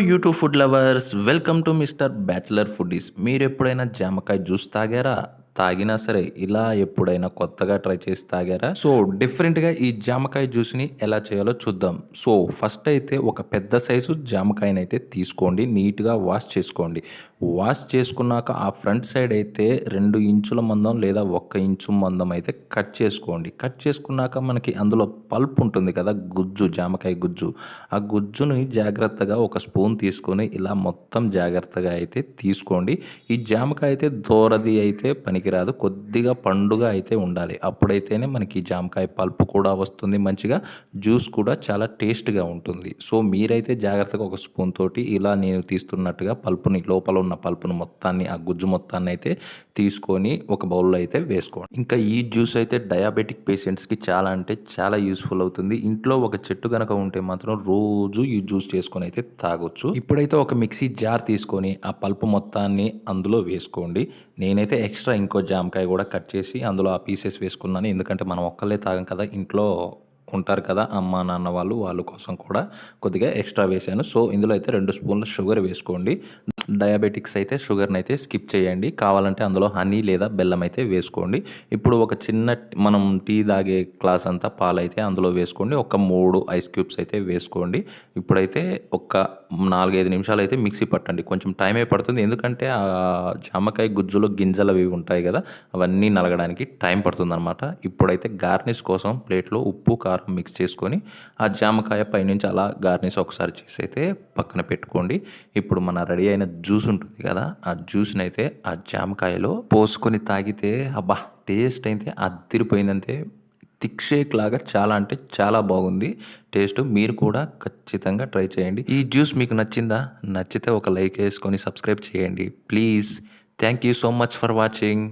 YouTube food lovers welcome to mister bachelor foodies మీరు ఎప్పుడైనా జామకాయ జ్యూస్ తాగారా? తాగినా సరే ఇలా ఎప్పుడైనా కొత్తగా ట్రై చేసి తాగారా? సో డిఫరెంట్గా ఈ జామకాయ జ్యూస్ని ఎలా చేయాలో చూద్దాం. సో ఫస్ట్ అయితే ఒక పెద్ద సైజు జామకాయని అయితే తీసుకోండి నీట్గా వాష్ చేసుకోండి. వాష్ చేసుకున్నాక ఆ ఫ్రంట్ సైడ్ అయితే రెండు ఇంచుల మందం లేదా ఒక్క ఇంచు మందం అయితే కట్ చేసుకోండి. కట్ చేసుకున్నాక మనకి అందులో పల్ప్ ఉంటుంది కదా గుజ్జు జామకాయ గుజ్జు. ఆ గుజ్జుని జాగ్రత్తగా ఒక స్పూన్ తీసుకొని ఇలా మొత్తం జాగ్రత్తగా అయితే తీసుకోండి. ఈ జామకాయ అయితే దూరది అయితే పనికిరాదు కొద్దిగా పండుగ అయితే ఉండాలి. అప్పుడైతేనే మనకి జామకాయ పల్ప్ కూడా వస్తుంది మంచిగా జ్యూస్ కూడా చాలా టేస్ట్గా ఉంటుంది. సో మీరైతే జాగ్రత్తగా ఒక స్పూన్ తోటి ఇలా నేను తీస్తున్నట్టుగా పల్పుని లోపల ఉన్న పల్పును మొత్తాన్ని ఆ గుజ్జు మొత్తాన్ని అయితే తీసుకొని ఒక బౌల్లో అయితే వేసుకోండి. ఇంకా ఈ జ్యూస్ అయితే డయాబెటిక్ పేషెంట్స్కి చాలా అంటే చాలా యూస్ఫుల్ అవుతుంది. ఇంట్లో ఒక చెట్టు కనుక ఉంటే మాత్రం రోజు ఈ జ్యూస్ చేసుకొని అయితే తాగొచ్చు. ఇప్పుడైతే ఒక మిక్సీ జార్ తీసుకొని ఆ పల్పు మొత్తాన్ని అందులో వేసుకోండి. నేనైతే ఎక్స్ట్రా ఇంకో జామకాయ కూడా కట్ చేసి అందులో ఆ పీసెస్ వేసుకున్నాను. ఎందుకంటే మనం ఒక్కళ్ళే తాగం కదా ఇంట్లో ఉంటారు కదా అమ్మ నాన్న వాళ్ళు వాళ్ళ కోసం కూడా కొద్దిగా ఎక్స్ట్రా వేసాను సో ఇందులో అయితే రెండు స్పూన్ల షుగర్ వేసుకోండి. డయాబెటిక్స్ అయితే షుగర్ని అయితే స్కిప్ చేయండి. కావాలంటే అందులో హనీ లేదా బెల్లం అయితే వేసుకోండి. ఇప్పుడు ఒక చిన్న మనం టీ తాగే గ్లాస్ అంతా పాలు అయితే అందులో వేసుకోండి. ఒక మూడు ఐస్ క్యూబ్స్ అయితే వేసుకోండి. ఇప్పుడైతే ఒక నాలుగైదు నిమిషాలు అయితే మిక్సీ పట్టండి. కొంచెం టైమే పడుతుంది. ఎందుకంటే ఆ జామకాయ గుజ్జులో గింజలు అవి ఉంటాయి కదా అవన్నీ నలగడానికి టైం పడుతుంది అనమాట ఇప్పుడైతే గార్నిష్ కోసం ప్లేట్లో ఉప్పు కారం మిక్స్ చేసుకొని ఆ జామకాయ పైనుంచి అలా గార్నిష్ ఒకసారి చేసి అయితే పక్కన పెట్టుకోండి. ఇప్పుడు మన రెడీ అయిన జ్యూస్ ఉంటుంది కదా ఆ జ్యూస్ని అయితే ఆ జామకాయలో పోసుకొని తాగితే అబ్బా టేస్ట్ అయితే అదిరిపోయిందంటే థిక్ షేక్ లాగా చాలా అంటే చాలా బాగుంది. టేస్ట్ మీరు కూడా ఖచ్చితంగా ట్రై చేయండి. ఈ జ్యూస్ మీకు నచ్చిందా? నచ్చితే ఒక లైక్ వేసుకొని సబ్స్క్రైబ్ చేయండి. Please. Thank you so much for watching.